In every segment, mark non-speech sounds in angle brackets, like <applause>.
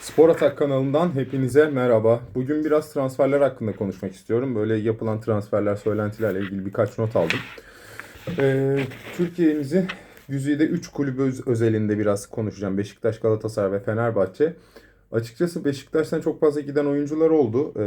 Spor Atak kanalından hepinize merhaba. Bugün biraz transferler hakkında konuşmak istiyorum. Böyle yapılan transferler, söylentilerle ilgili birkaç not aldım. Ee, Türkiye'mizin güzide 3 kulübü öz- özelinde biraz konuşacağım. Beşiktaş, Galatasaray ve Fenerbahçe. Açıkçası Beşiktaş'tan çok fazla giden oyuncular oldu. Ee,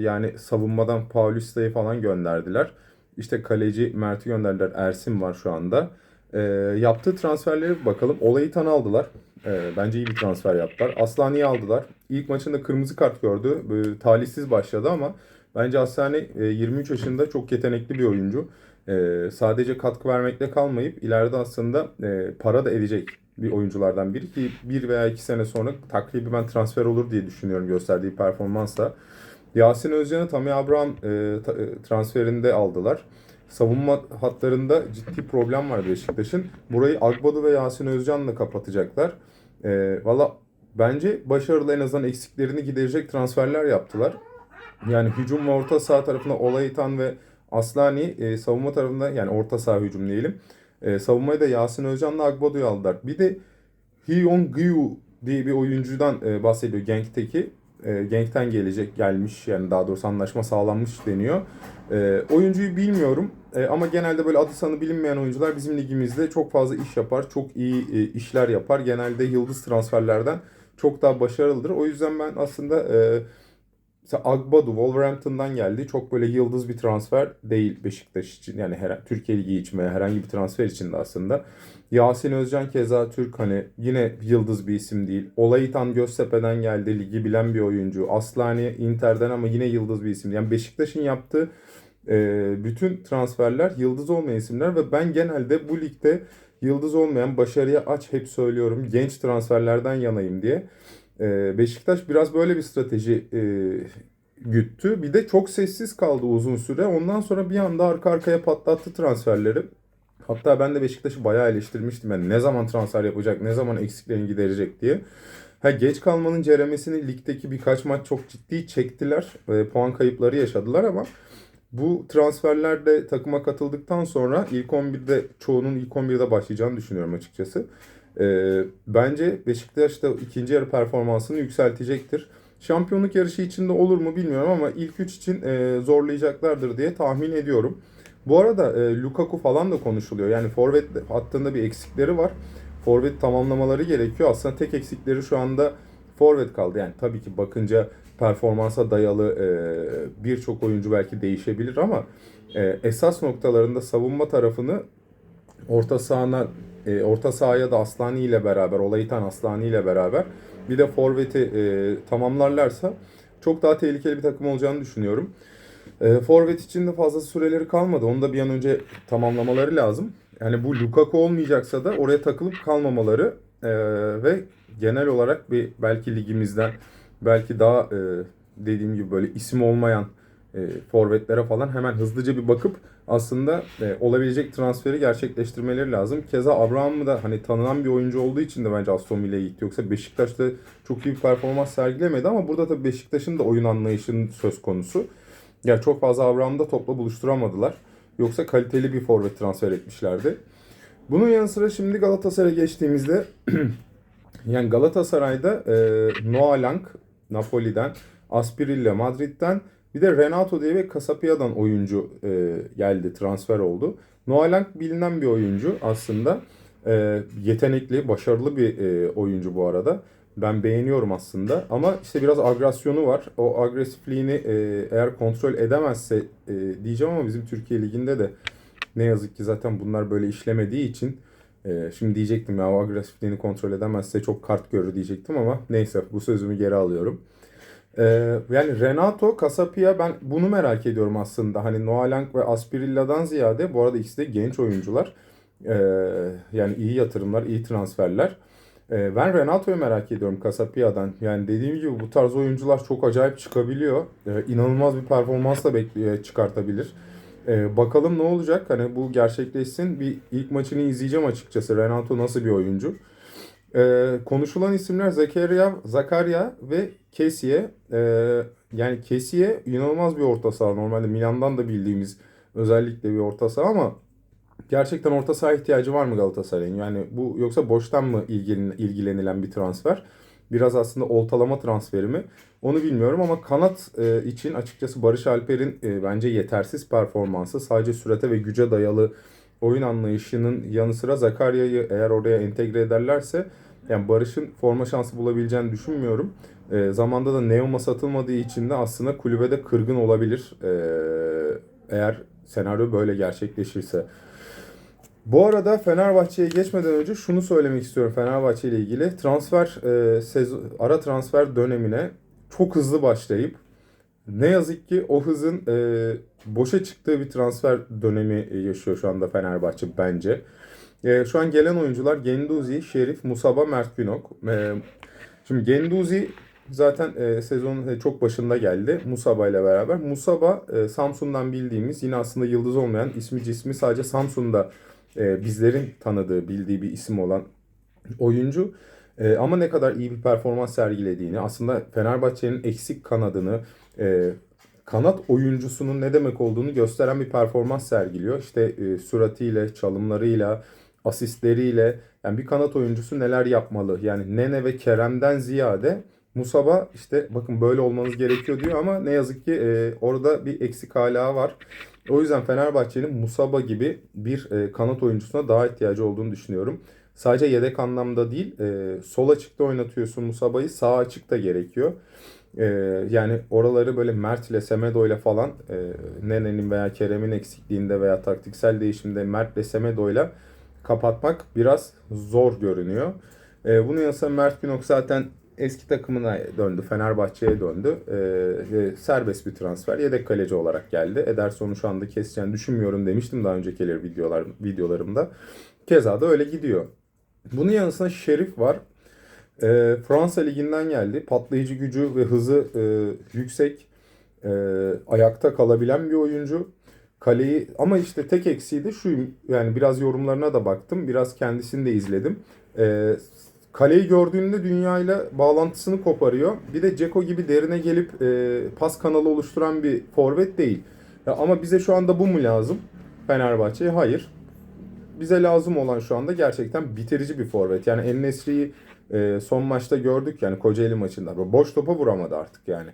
yani savunmadan Paulista'yı falan gönderdiler. İşte kaleci Mert'i gönderdiler. Ersin var şu anda. Ee, yaptığı transferlere bakalım. Olayı tan aldılar. Ee, bence iyi bir transfer yaptılar. Aslani'yi aldılar. İlk maçında kırmızı kart gördü. Böyle talihsiz başladı ama bence Aslani e, 23 yaşında çok yetenekli bir oyuncu. Ee, sadece katkı vermekle kalmayıp ileride aslında e, para da edecek bir oyunculardan biri ki bir veya iki sene sonra takribi ben transfer olur diye düşünüyorum gösterdiği performansla. Yasin Özcan'ı Tammy Abraham e, e, transferinde aldılar. Savunma hatlarında ciddi problem var Beşiktaş'ın. Burayı Agbadu ve Yasin Özcan'la kapatacaklar. E, Valla bence başarılı en azından eksiklerini giderecek transferler yaptılar. Yani hücum ve orta saha tarafına Olayitan ve Aslani e, savunma tarafında yani orta saha hücum diyelim. E, savunmayı da Yasin Özcan'la Agbadu'yu aldılar. Bir de Hyun Gyu diye bir oyuncudan e, bahsediyor Genk'teki. E, Genk'ten gelecek gelmiş yani daha doğrusu anlaşma sağlanmış deniyor. E, oyuncuyu bilmiyorum E, ama genelde böyle adı sanı bilinmeyen oyuncular bizim ligimizde çok fazla iş yapar. Çok iyi e, işler yapar. Genelde yıldız transferlerden çok daha başarılıdır. O yüzden ben aslında e, Mesela Agbadu Wolverhampton'dan geldi. Çok böyle yıldız bir transfer değil Beşiktaş için. Yani her, Türkiye Ligi için veya herhangi bir transfer için de aslında. Yasin Özcan keza Türk hani yine yıldız bir isim değil. Olayitan Göztepe'den geldi. Ligi bilen bir oyuncu. Aslani Inter'den ama yine yıldız bir isim. Yani Beşiktaş'ın yaptığı bütün transferler yıldız olmayan isimler ve ben genelde bu ligde yıldız olmayan başarıya aç hep söylüyorum. Genç transferlerden yanayım diye. Ee, Beşiktaş biraz böyle bir strateji e, güttü. Bir de çok sessiz kaldı uzun süre. Ondan sonra bir anda arka arkaya patlattı transferleri. Hatta ben de Beşiktaş'ı bayağı eleştirmiştim. Yani ne zaman transfer yapacak, ne zaman eksiklerini giderecek diye. Ha, geç kalmanın ceremesini ligdeki birkaç maç çok ciddi çektiler. E, puan kayıpları yaşadılar ama bu transferlerde takıma katıldıktan sonra ilk 11'de çoğunun ilk 11'de başlayacağını düşünüyorum açıkçası. Ee, bence Beşiktaş da ikinci yarı performansını yükseltecektir. Şampiyonluk yarışı içinde olur mu bilmiyorum ama ilk üç için e, zorlayacaklardır diye tahmin ediyorum. Bu arada e, Lukaku falan da konuşuluyor. Yani forvet hattında bir eksikleri var. Forvet tamamlamaları gerekiyor. Aslında tek eksikleri şu anda forvet kaldı. Yani tabii ki bakınca performansa dayalı e, birçok oyuncu belki değişebilir ama e, esas noktalarında savunma tarafını orta sahana e, orta sahaya da Aslani ile beraber, Olayitan Aslani ile beraber bir de forveti e, tamamlarlarsa çok daha tehlikeli bir takım olacağını düşünüyorum. E, forvet için de fazla süreleri kalmadı. Onu da bir an önce tamamlamaları lazım. Yani bu Lukaku olmayacaksa da oraya takılıp kalmamaları e, ve genel olarak bir belki ligimizden belki daha e, dediğim gibi böyle isim olmayan e, forvetlere falan hemen hızlıca bir bakıp aslında e, olabilecek transferi gerçekleştirmeleri lazım. Keza Abraham'ı da hani tanınan bir oyuncu olduğu için de bence Aston Villa'ya gitti. Yoksa Beşiktaş'ta çok iyi bir performans sergilemedi ama burada tabii Beşiktaş'ın da oyun anlayışının söz konusu. Ya çok fazla Abraham'da topla buluşturamadılar. Yoksa kaliteli bir forvet transfer etmişlerdi. Bunun yanı sıra şimdi Galatasaray'a geçtiğimizde <clears throat> yani Galatasaray'da e, Noah Lang Napoli'den, Aspirilla Madrid'den bir de Renato diye bir Casapia'dan oyuncu e, geldi, transfer oldu. Noah Lang bilinen bir oyuncu aslında. E, yetenekli, başarılı bir e, oyuncu bu arada. Ben beğeniyorum aslında ama işte biraz agresyonu var. O agresifliğini e, eğer kontrol edemezse e, diyeceğim ama bizim Türkiye Ligi'nde de ne yazık ki zaten bunlar böyle işlemediği için e, şimdi diyecektim ya o agresifliğini kontrol edemezse çok kart görür diyecektim ama neyse bu sözümü geri alıyorum. Ee, yani Renato, Casapia ben bunu merak ediyorum aslında. Hani Noah Lang ve Aspirilla'dan ziyade bu arada ikisi de genç oyuncular. Ee, yani iyi yatırımlar, iyi transferler. Ee, ben Renato'yu merak ediyorum Casapia'dan. Yani dediğim gibi bu tarz oyuncular çok acayip çıkabiliyor. Ee, inanılmaz bir performansla bekliyor, çıkartabilir. Ee, bakalım ne olacak? Hani bu gerçekleşsin. Bir ilk maçını izleyeceğim açıkçası. Renato nasıl bir oyuncu? Ee, konuşulan isimler Zakaria, Zakaria ve Kessie. Ee, yani Kessie inanılmaz bir orta saha. Normalde Milan'dan da bildiğimiz özellikle bir orta saha ama gerçekten orta saha ihtiyacı var mı Galatasaray'ın? Yani bu yoksa boştan mı ilgilen, ilgilenilen bir transfer? Biraz aslında oltalama transferi mi? Onu bilmiyorum ama kanat e, için açıkçası Barış Alper'in e, bence yetersiz performansı sadece sürate ve güce dayalı oyun anlayışının yanı sıra Zakarya'yı eğer oraya entegre ederlerse yani Barış'ın forma şansı bulabileceğini düşünmüyorum. E, zamanda da Neum'a satılmadığı için de aslında kulübede kırgın olabilir. E, eğer senaryo böyle gerçekleşirse. Bu arada Fenerbahçe'ye geçmeden önce şunu söylemek istiyorum Fenerbahçe ile ilgili. Transfer e, sezon, ara transfer dönemine çok hızlı başlayıp ne yazık ki o hızın e, boşa çıktığı bir transfer dönemi yaşıyor şu anda Fenerbahçe bence. E, şu an gelen oyuncular Genduzi, Şerif, Musaba, Mert Günok. E, şimdi Genduzi zaten e, sezonun çok başında geldi Musaba ile beraber. Musaba e, Samsun'dan bildiğimiz yine aslında yıldız olmayan ismi cismi sadece Samsun'da e, bizlerin tanıdığı, bildiği bir isim olan oyuncu. E, ama ne kadar iyi bir performans sergilediğini, aslında Fenerbahçe'nin eksik kanadını, e, kanat oyuncusunun ne demek olduğunu gösteren bir performans sergiliyor. İşte e, süratiyle, çalımlarıyla, asistleriyle yani bir kanat oyuncusu neler yapmalı? Yani Nene ve Kerem'den ziyade Musaba işte bakın böyle olmanız gerekiyor diyor ama ne yazık ki e, orada bir eksik hala var. O yüzden Fenerbahçe'nin Musaba gibi bir e, kanat oyuncusuna daha ihtiyacı olduğunu düşünüyorum. Sadece yedek anlamda değil, e, sol açıkta oynatıyorsun Musaba'yı, sağ açıkta gerekiyor. E, yani oraları böyle Mert ile Semedo ile falan e, Nene'nin veya Kerem'in eksikliğinde veya taktiksel değişimde Mert ile Semedo ile kapatmak biraz zor görünüyor. E, bunun yanı sıra Mert Günok zaten eski takımına döndü. Fenerbahçe'ye döndü. Ee, serbest bir transfer. Yedek kaleci olarak geldi. Ederson'u şu anda keseceğini düşünmüyorum demiştim daha öncekileri videolar, videolarımda. Keza da öyle gidiyor. Bunun yanı sıra Şerif var. Ee, Fransa Ligi'nden geldi. Patlayıcı gücü ve hızı e, yüksek. E, ayakta kalabilen bir oyuncu. Kaleyi ama işte tek eksiği de şu yani biraz yorumlarına da baktım. Biraz kendisini de izledim. E, Kaleyi gördüğünde dünyayla bağlantısını koparıyor. Bir de Ceko gibi derine gelip e, pas kanalı oluşturan bir forvet değil. Ya ama bize şu anda bu mu lazım? Fenerbahçe'ye hayır. Bize lazım olan şu anda gerçekten bitirici bir forvet. Yani En Nesri'yi e, son maçta gördük yani Kocaeli maçında. Boş topa vuramadı artık yani.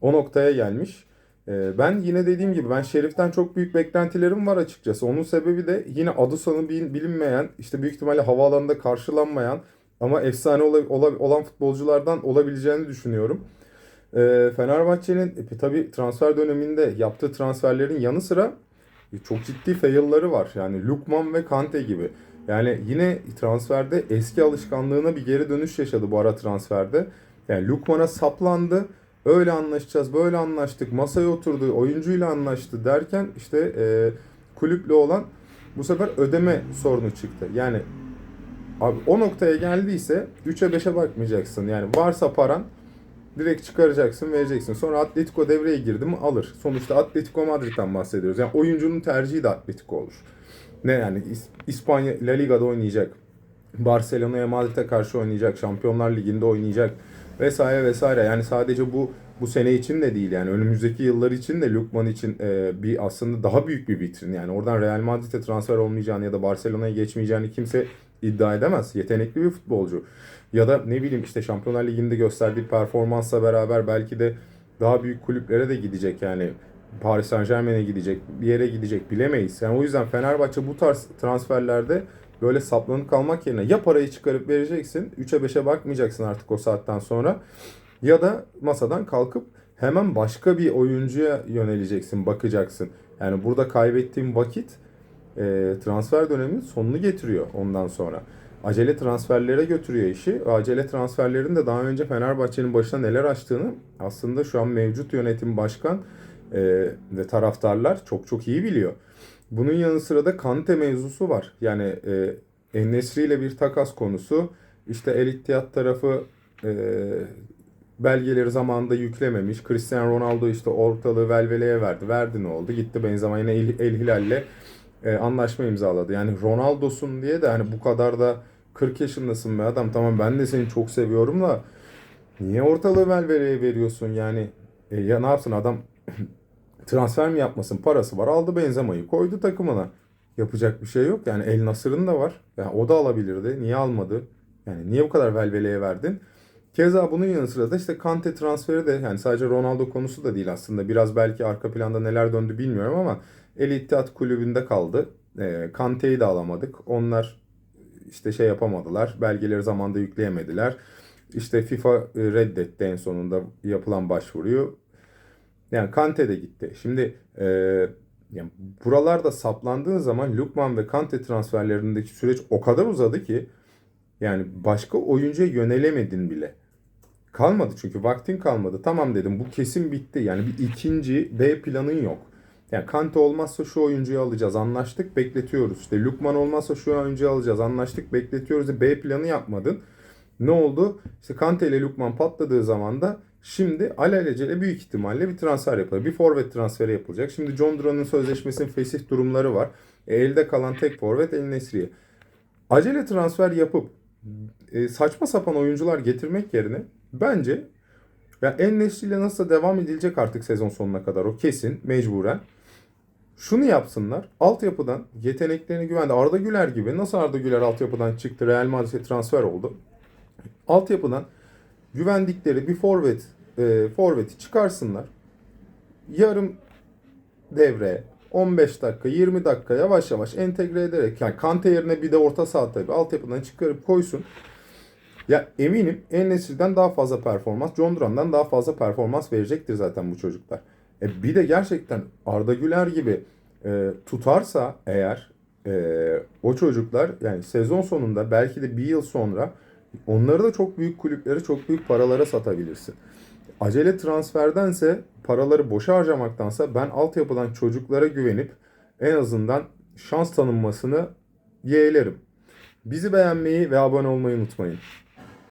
O noktaya gelmiş. E, ben yine dediğim gibi ben Şerif'ten çok büyük beklentilerim var açıkçası. Onun sebebi de yine adı sanı bilinmeyen, işte büyük ihtimalle havaalanında karşılanmayan ama efsane ola, ola, olan futbolculardan olabileceğini düşünüyorum. E, Fenerbahçe'nin e, tabi transfer döneminde yaptığı transferlerin yanı sıra e, çok ciddi fail'ları var. Yani Lukman ve Kante gibi. Yani yine transferde eski alışkanlığına bir geri dönüş yaşadı bu ara transferde. Yani Lukman'a saplandı. Öyle anlaşacağız, böyle anlaştık, masaya oturdu, oyuncuyla anlaştı derken işte e, kulüple olan bu sefer ödeme sorunu çıktı. Yani Abi o noktaya geldiyse 3'e 5'e bakmayacaksın. Yani varsa paran direkt çıkaracaksın vereceksin. Sonra Atletico devreye girdi mi alır. Sonuçta Atletico Madrid'den bahsediyoruz. Yani oyuncunun tercihi de Atletico olur. Ne yani İspanya La Liga'da oynayacak. Barcelona'ya Madrid'e karşı oynayacak. Şampiyonlar Ligi'nde oynayacak vesaire vesaire. Yani sadece bu bu sene için de değil yani önümüzdeki yıllar için de Lukman için e, bir aslında daha büyük bir vitrin. Yani oradan Real Madrid'e transfer olmayacağını ya da Barcelona'ya geçmeyeceğini kimse iddia edemez. Yetenekli bir futbolcu. Ya da ne bileyim işte Şampiyonlar Ligi'nde gösterdiği performansla beraber belki de daha büyük kulüplere de gidecek yani. Paris Saint Germain'e gidecek, bir yere gidecek bilemeyiz. Yani o yüzden Fenerbahçe bu tarz transferlerde böyle saplanıp kalmak yerine ya parayı çıkarıp vereceksin, 3'e 5'e bakmayacaksın artık o saatten sonra ya da masadan kalkıp hemen başka bir oyuncuya yöneleceksin, bakacaksın. Yani burada kaybettiğim vakit e, transfer döneminin sonunu getiriyor ondan sonra. Acele transferlere götürüyor işi. Acele transferlerin de daha önce Fenerbahçe'nin başına neler açtığını aslında şu an mevcut yönetim başkan e, ve taraftarlar çok çok iyi biliyor. Bunun yanı sıra da Kante mevzusu var. Yani e, Enesri ile bir takas konusu. İşte El İttihad tarafı e, belgeleri zamanında yüklememiş. Cristiano Ronaldo işte ortalığı velveleye verdi. Verdi ne oldu? Gitti Benzema yine El, El Hilal'le e, anlaşma imzaladı. Yani Ronaldo'sun diye de hani bu kadar da 40 yaşındasın be adam. Tamam ben de seni çok seviyorum da niye ortalığı velveleye veriyorsun yani? E, ya ne yapsın adam? <clears throat> Transfer mi yapmasın? Parası var. Aldı Benzema'yı koydu takımına. Yapacak bir şey yok. Yani El Nasır'ın da var. Yani o da alabilirdi. Niye almadı? Yani niye bu kadar velveleye verdin Keza bunun yanı sıra da işte Kante transferi de yani sadece Ronaldo konusu da değil aslında. Biraz belki arka planda neler döndü bilmiyorum ama El Ittihad kulübünde kaldı. E, Kante'yi de alamadık. Onlar işte şey yapamadılar. Belgeleri zamanda yükleyemediler. İşte FIFA e, reddetti en sonunda yapılan başvuruyu. Yani Kante de gitti. Şimdi e, yani buralarda saplandığın zaman Lukman ve Kante transferlerindeki süreç o kadar uzadı ki yani başka oyuncuya yönelemedin bile. Kalmadı çünkü vaktin kalmadı. Tamam dedim bu kesin bitti. Yani bir ikinci B planın yok. Yani Kante olmazsa şu oyuncuyu alacağız. Anlaştık bekletiyoruz. İşte Lukman olmazsa şu oyuncuyu alacağız. Anlaştık bekletiyoruz. B planı yapmadın. Ne oldu? İşte Kante ile Lukman patladığı zaman da şimdi alelacele büyük ihtimalle bir transfer yapılacak. Bir forvet transferi yapılacak. Şimdi John Duran'ın sözleşmesinin fesih durumları var. E, elde kalan tek forvet El Nesri'ye. Acele transfer yapıp e, saçma sapan oyuncular getirmek yerine bence ya En Nesri ile nasıl devam edilecek artık sezon sonuna kadar o kesin mecburen. Şunu yapsınlar. Altyapıdan yeteneklerine güvendi. Arda Güler gibi. Nasıl Arda Güler altyapıdan çıktı Real Madrid'e transfer oldu. Altyapıdan güvendikleri bir forvet e, forveti çıkarsınlar. Yarım devre 15 dakika 20 dakika yavaş yavaş entegre ederek yani Kante yerine bir de orta saha tabii altyapıdan çıkarıp koysun. Ya eminim En-Nesyri'den daha fazla performans, John Duran'dan daha fazla performans verecektir zaten bu çocuklar. E bir de gerçekten Arda Güler gibi e, tutarsa eğer e, o çocuklar yani sezon sonunda belki de bir yıl sonra onları da çok büyük kulüplere çok büyük paralara satabilirsin. Acele transferdense paraları boşa harcamaktansa ben altyapıdan çocuklara güvenip en azından şans tanınmasını yeğlerim. Bizi beğenmeyi ve abone olmayı unutmayın.